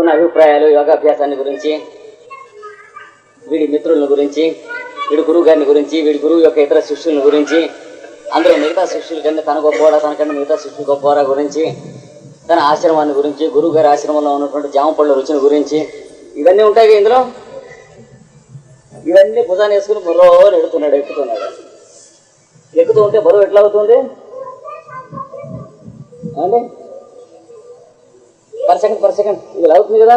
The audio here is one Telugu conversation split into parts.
వీడికున్న అభిప్రాయాలు యోగాభ్యాసాన్ని గురించి వీడి మిత్రుల గురించి వీడి గురువు గారిని గురించి వీడి గురువు యొక్క ఇతర శిష్యుల గురించి అందరూ మిగతా శిష్యుల కింద తన గొప్పవాడా తనకంటే మిగతా శిష్యులు గొప్పవాడా గురించి తన ఆశ్రమాన్ని గురించి గురువు గారి ఆశ్రమంలో ఉన్నటువంటి జామ పళ్ళ రుచిని గురించి ఇవన్నీ ఉంటాయి ఇందులో? ఇవన్నీ భుజాన్ని వేసుకుని బుర్రో ఎడుతున్నాడు ఎక్కుతున్నాడు. ఎక్కుతూ ఉంటే బరువు ఎట్లా అవుతుంది? అండి పర్ సెకండ్ పర్ సెకండ్. ఇది అవుతుంది కదా?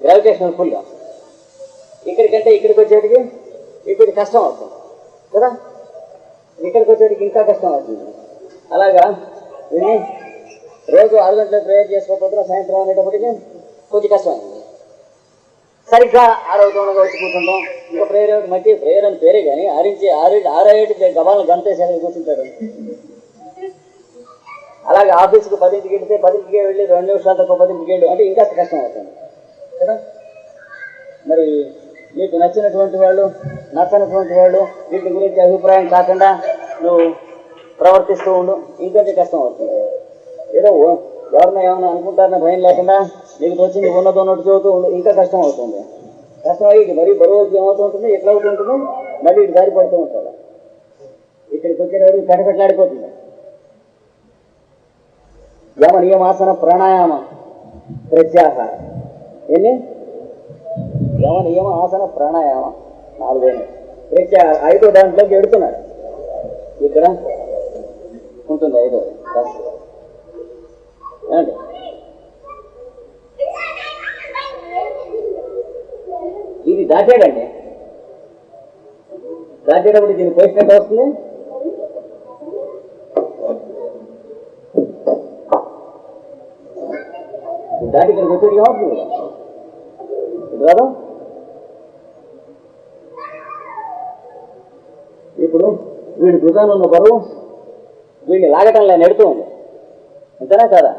గ్రావిటేషనల్ ఫుల్గా ఇక్కడికంటే ఇక్కడికి వచ్చేటికి ఇక్కడికి కష్టం అవుతుంది. కదా? ఇక్కడికి వచ్చేటికి ఇంకా కష్టం అవుతుంది. అలాగా? విని రోజు ఆరు గంటలకు ప్రేయర్ చేసుకోకపోతే సాయంత్రం అనేటప్పటికి కొంచెం కష్టం సరిగ్గా ఆరోగ్యం వచ్చి కూర్చుంటాం. ఇంకా ప్రేయర్ ఏమిటి? మట్టి ప్రేయర్ అని పేరే కానీ ఆరించి ఆరు ఆరేటి గబాలను గంతేసి అక్కడ కూర్చుంటాడు అలాగే ఆఫీస్కి పదింటికి వెళితే పదింటికే వెళ్ళి రెండు నిమిషాలతో పదింటికి వెళ్ళు అంటే ఇంకా కష్టం అవుతుంది. కదా? మరి మీకు నచ్చినటువంటి వాళ్ళు నచ్చనటువంటి వాళ్ళు వీటి గురించి అభిప్రాయం కాకుండా నువ్వు ప్రవర్తిస్తూ ఉండు. ఇంకొంచెం కష్టం అవుతుంది. ఏదో ఓ- ఎవరినో ఏమైనా అనుకుంటారన్న భయం లేకుండా నీకు తోచింది ఉన్నదో ఉన్నట్టు చదువుతూ ఉండు. ఇంకా కష్టం అవుతుంది. కష్టం అయ్యి మరీ బరువు ఏమవుతూ ఉంటుంది ఎట్లా అవుతుంటుంది మళ్ళీ ఇటు దారి పడుతూ ఉంటారు. ఇక్కడికి వచ్చేటప్పుడు కటకట్లాడిపోతుంది. యమ నియమాసన ప్రాణాయామ ప్రత్యాహార. ఎన్ని యమ నియమ ఆసన ప్రాణాయామ నాలుగైన ప్రత్యాహార ఐదో దాంట్లోకి ఎడుతున్నాడు ఇక్కడ ఉంటుంది ఐదో ఏమండి? ఇది దాటాడండి దాటేటప్పుడు దీని పొజిషన్ ఎంత వస్తుంది? దాటి ఇక్కడికి వచ్చేది కావచ్చు రాదా? ఇప్పుడు వీడి భుజాన్ని ఉన్న బరువు వీడిని లాగటం లేని ఎడుతూ ఉంది. అంతేనా కదా?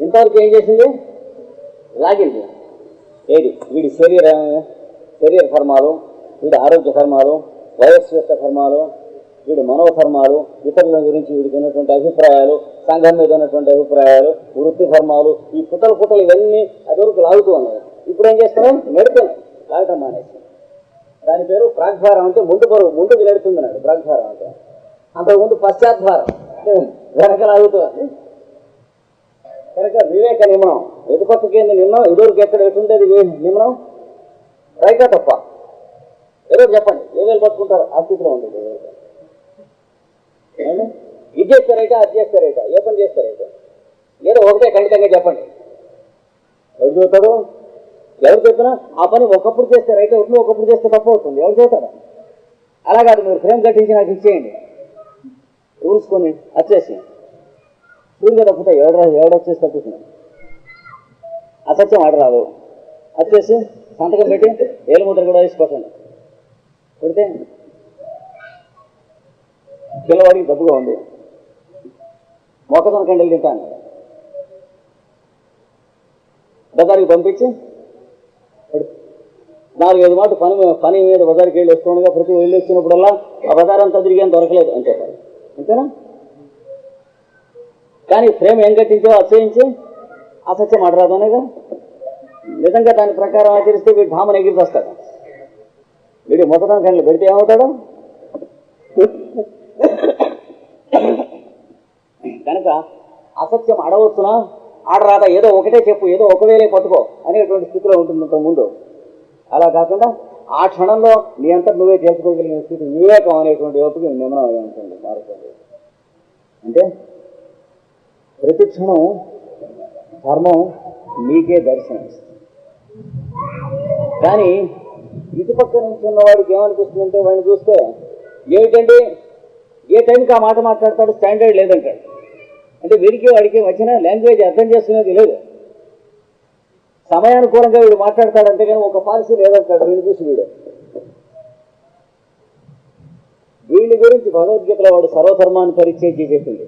ఇంతవరకు ఏం చేసింది? లాగింది. ఏది? వీడి శరీర శరీర కర్మాలు వీడి ఆరోగ్య కర్మాలు వయస్సు యొక్క కర్మాలు వీడి మనోధర్మాలు ఇతరుల గురించి వీడికి ఉన్నటువంటి అభిప్రాయాలు సంఘం మీద ఉన్నటువంటి అభిప్రాయాలు వృత్తి ధర్మాలు ఈ పుటలు పుటలు ఇవన్నీ అది వరకు లాగుతూ ఉన్నాయి. ఇప్పుడు ఏం చేస్తున్నాం? నెడుతున్నాయి లాగటం మానేసి. దాని పేరు ప్రాగ్భారం అంటే ముందు పరువు ముందుకు నెడుతుంది ప్రాగ్భారం అంటే. అంతకుముందు పశ్చాద్భారం. అంటే వెనక లాగుతుంది కనుక వివేక నిమనం. ఎటు పక్కకి ఏంది నిమ్మనం ఎక్కడ ఎటుండేది నిమనం? నియమనం తప్ప. ఏదో చెప్పండి. ఏవేలు పట్టుకుంటారు? ఆ స్థితిలో ఉండేది వివేకం. ఇది చేస్తారైతే అది చేస్తారైతే ఏ పని చేస్తారైతే ఏదో ఒకటే ఖండితంగా చెప్పండి. ఎవరు చూస్తాడు ఎవరు చెప్పినా ఆ పని ఒకప్పుడు చేస్తే రైట్ అవుతుంది ఒకప్పుడు చేస్తే తప్పు అవుతుంది. ఎవరు చేస్తాడు అలా కాదు మీరు ఫ్రేమ్ కట్టించి నాకు ఇచ్చేయండి. రూల్స్ కొన్ని వచ్చేసి. సూర్యుడు తప్పితే ఎవడ ఎవడొచ్చేసి తప్పుతున్నాడు అసత్యం ఆడరాదు వచ్చేసి సంతకం పెట్టి ఏలు ముద్ర కూడా వేసి కొట్టండి. పెడితే పిల్లవాడికి డబ్బుగా ఉంది. మొక్కజొన్న కండలు తింటాను. బజార్కి పంపించి నాలుగైదు మాట పని పని మీద బజార్కి వెళ్ళి వస్తుండగా ప్రతి వెళ్ళి వచ్చినప్పుడల్లా ఆ బజార్ అంతా తిరిగి దొరకలేదు అంతే అంతేనా? కానీ ఫ్రేమ్ ఏం కట్టించో అసహించి అసత్యం ఆడరాదు అనేగా? నిజంగా దాని ప్రకారం ఆచరిస్తే వీడు ధామను ఎగిరి వీడి వీడు మొదట పెడితే ఏమవుతాడు? కనుక అసత్యం ఆడవచ్చునా? ఆడరాదా? ఏదో ఒకటే చెప్పు ఏదో ఒకవేళే పట్టుకో అనేటువంటి స్థితిలో ఉంటుంది ముందు. అలా కాకుండా ఆ క్షణంలో నీ అంతా నువ్వే తెలుసుకోగలిగిన స్థితి వివేకం అనేటువంటి ఓపిక నియమనం అయి ఉంటుంది మారుతుంది. అంటే ప్రతి క్షణం ధర్మం నీకే దర్శనం. కానీ కానీ ఇటుపక్క నుంచి ఉన్నవాడికి ఏమనిపిస్తుందంటే వాడిని చూస్తే ఏమిటండి? ఏ టైంకి ఆ మాట మాట్లాడతాడు? స్టాండర్డ్ లేదంటాడు. అంటే వీడికి వాడికి వచ్చిన లాంగ్వేజ్ అర్థం చేసుకునేది లేదు. సమయానుకూలంగా వీడు మాట్లాడతాడు అంతేగాని ఒక పాలసీ లేదంటాడు వీడు చూసి వీడు. వీళ్ళ గురించి భగవద్గీతలో వాడు సర్వధర్మాన్ని పరిచయం చెప్పింది.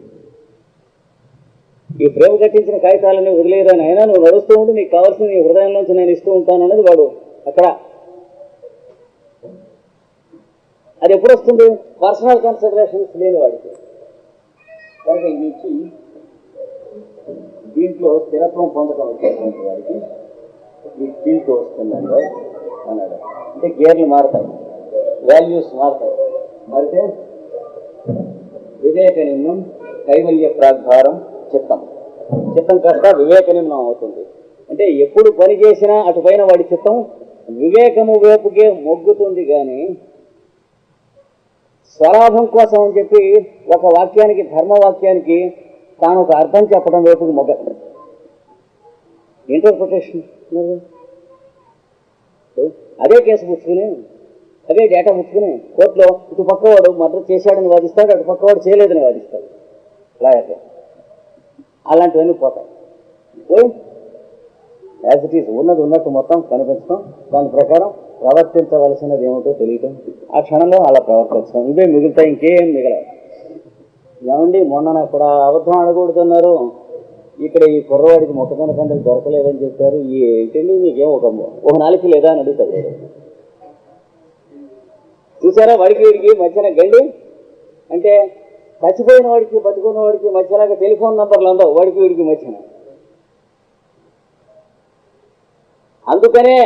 ఈ ప్రేమ కట్టించిన కాగితాలని వదిలేదని అయినా నువ్వు నడుస్తూ ఉండి నీకు కావాల్సిన నీ హృదయంలోంచి నేను ఇస్తూ ఉంటాను అన్నది వాడు అక్కడ. అది ఎప్పుడు వస్తుంది? పర్సనల్ కన్సిడరేషన్స్ లేని వాడికి. కనుక ఇది ఇచ్చి దీంట్లో స్థిరత్వం పొందడం వచ్చేటువంటి వారికి ఈ ఫీల్డ్ వస్తుందండి అన్నాడు. అంటే గేర్లు మారుతాయి వాల్యూస్ మారుతాయి. మారితే వివేక నిమ్నం కైవల్య ప్రాగ్భారం చిత్తం. చిత్తం కాస్త వివేక నిమ్నం అవుతుంది. అంటే ఎప్పుడు పని చేసినా అటుపైన వాడి చిత్తం వివేకము వైపుకే మొగ్గుతుంది కానీ స్వలాభం కోసం అని చెప్పి ఒక వాక్యానికి ధర్మవాక్యానికి తాను ఒక అర్థం చెప్పడం వైపుకి మొగ్గ ఇంటర్ప్రిటేషన్ అదే కేసు పుచ్చుకుని అదే డేటా పుచ్చుకుని కోర్టులో ఇటు పక్కవాడు మర్డర్ చేశాడని వాదిస్తాడు అటు పక్కవాడు చేయలేదని వాదిస్తాడు. లాయర్ అలాంటివన్నీ పోతాయి. యాజ్ ఇట్ ఈస్ ఉన్నది ఉన్నట్టు మొత్తం కనిపించడం దాని ప్రకారం ప్రవర్తించవలసినది ఏమిటో తెలియటం ఆ క్షణంలో అలా ప్రవర్తించడం. ఇవే మిగులుతాయి ఇంకేం మిగలవు. ఏమండి మొన్న నాకు కూడా అబద్ధం అడగకూడుతున్నారు ఇక్కడ ఈ కుర్రవాడికి మొక్కజొన్న కండలు దొరకలేదని చెప్పారు. ఏంటండి మీకేం ఒక ఒక నాలుగు లేదా అని అడుగుతారు. చూసారా వాడికి వీడికి మధ్యన గండి. అంటే చచ్చిపోయిన వాడికి బతుకున్న వాడికి మధ్యలాగా టెలిఫోన్ నంబర్లు అందవు వాడికి వీడికి మధ్యన. అందుకనే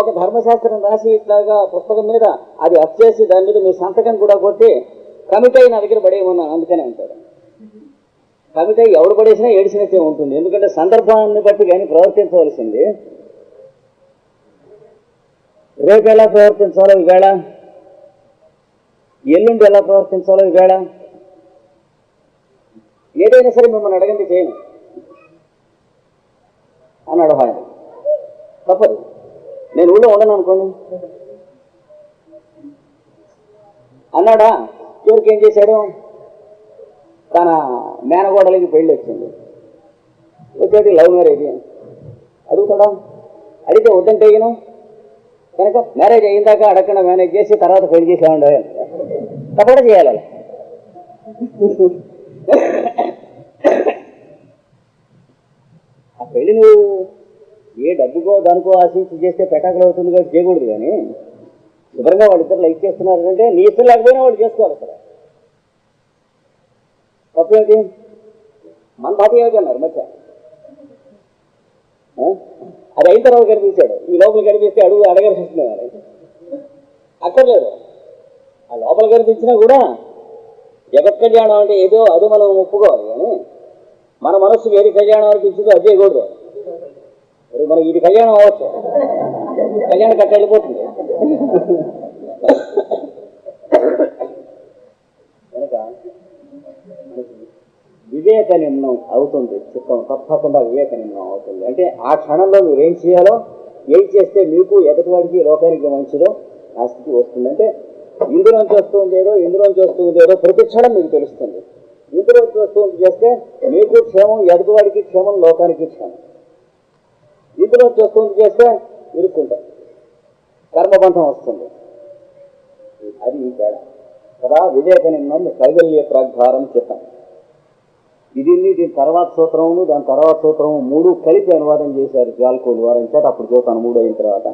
ఒక ధర్మశాస్త్రం రాసి ఇట్లాగా పుస్తకం మీద అది అప్ చేసి దాని మీద మీ సంతకం కూడా కొట్టి కమిటీ నా దగ్గర పడేయమన్నాను అందుకనే అంటాడు కమిటీ ఎవడు పడేసినా ఏడిసినట్టే ఉంటుంది. ఎందుకంటే సందర్భాన్ని బట్టి కానీ ప్రవర్తించవలసింది. రేపు ఎలా ప్రవర్తించాలో ఈవేళ? ఎల్లుండి ఎలా ప్రవర్తించాలో ఈవేళ? ఏదైనా సరే మిమ్మల్ని అడగండి చేయను. అన్నాడు ఆయన తప్పదు. నేను ఊళ్ళో ఉండను అనుకోండి. అన్నాడా? చివరికి ఏం చేశాడు? తన మేనగోడలకి పెళ్ళి వచ్చింది. వచ్చేటి లవ్ మ్యారేజ్. అడుగుతాడా? అడిగితే వద్దంటే ఈయన? కనుక మ్యారేజ్ అయ్యిందాక అడగకుండా మేనేజ్ చేసి తర్వాత పెళ్ళి చేసేవాడు తప్పకుండా చేయాలి ఆ పెళ్ళి నువ్వు ఏ డబ్బుకో దానికో ఆశించి చేస్తే పెటాకులు అవుతుంది కాబట్టి చేయకూడదు కానీ శుభ్రంగా వాళ్ళిద్దరు లైక్ చేస్తున్నారు అంటే నీ ఇష్టం లేకపోయినా వాళ్ళు చేసుకోవాలి అక్కడ. ఏంటి? మన పాప ఏమిటి అన్నారు మధ్య? అది అయిన తర్వాత కనిపించాడు. ఈ లోపల కనిపిస్తే అడుగు అడగాల్సి మరి. అక్కర్లేదు. ఆ లోపల కనిపించినా కూడా జగత్ కళ్యాణం అంటే ఏదో అది మనం ఒప్పుకోవాలి కానీ మన మనస్సు ఏది కళ్యాణం అనిపించిందో అది చేయకూడదు. మరి మనకి ఇది కళ్యాణం అవ్వచ్చు. కళ్యాణం కట్ట వెళ్ళిపోతుంది. కనుక వివేక నిమ్నం అవుతుంది. చిత్తం తప్పకుండా వివేక నిమ్నం అవుతుంది. అంటే ఆ క్షణంలో మీరు ఏం చేయాలో ఏం చేస్తే మీకు ఎదుటివాడికి లోకానికి మంచిదో ఆ స్థితి వస్తుంది అంటే ఇందులోంచి వస్తుంది ఏదో ఇందులోంచి వస్తుంది ఏదో ప్రతి క్షణం మీకు తెలుస్తుంది. ఇందులోంచి వస్తుంది చేస్తే మీకు క్షేమం ఎదుటివాడికి క్షేమం లోకానికి క్షేమం. ఇందులోంచి వస్తుంది చేస్తే ఇరుక్కుంటారు. కర్మబంధం వస్తుంది. అది ఈ తేడా కదా వివేక నిమ్నం కైవల్య ప్రాగ్ధారం చిత్తం ఇది దీని తర్వాత సూత్రమును దాని తర్వాత సూత్రము మూడు కలిపి అనువాదం చేశారు జాల్కోలు వారం. చేత అప్పుడు చూస్తాను మూడు అయిన తర్వాత.